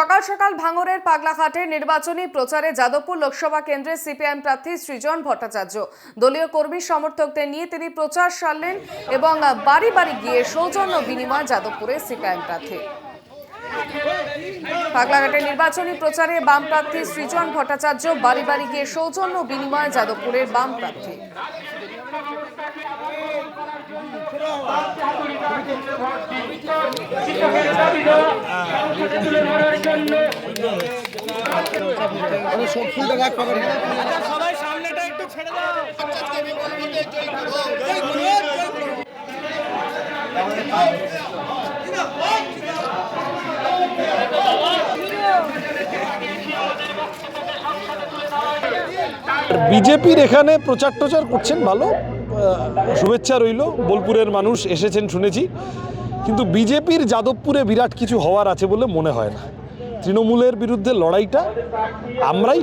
সকাল সকাল ভাঙরের পাগলাঘাটে নির্বাচনী প্রচারে যাদবপুর লোকসভা কেন্দ্রে সিপিআইএম প্রার্থী সৃজন ভট্টাচার্য। দলীয় কর্মী সমর্থকদের নিয়ে তিনি প্রচার সারলেন এবং বাড়ি বাড়ি গিয়ে সৌজন্য বিনিময় যাদবপুরে সিপিআইএম প্রার্থী। পাগলাঘাটে নির্বাচনী প্রচারে বাম প্রার্থী সৃজন ভট্টাচার্য, বাড়ি বাড়ি গিয়ে সৌজন্য বিনিময় যাদবপুরের বাম প্রার্থী। বিজেপির এখানে প্রচার টোচার করছেন ভালো শুভেচ্ছা রইল, বোলপুরের মানুষ এসেছেন শুনেছি, কিন্তু বিজেপির যাদবপুরে বিরাট কিছু হওয়ার আছে বলে মনে হয় না। তৃণমূলের বিরুদ্ধে লড়াইটা আমরাই।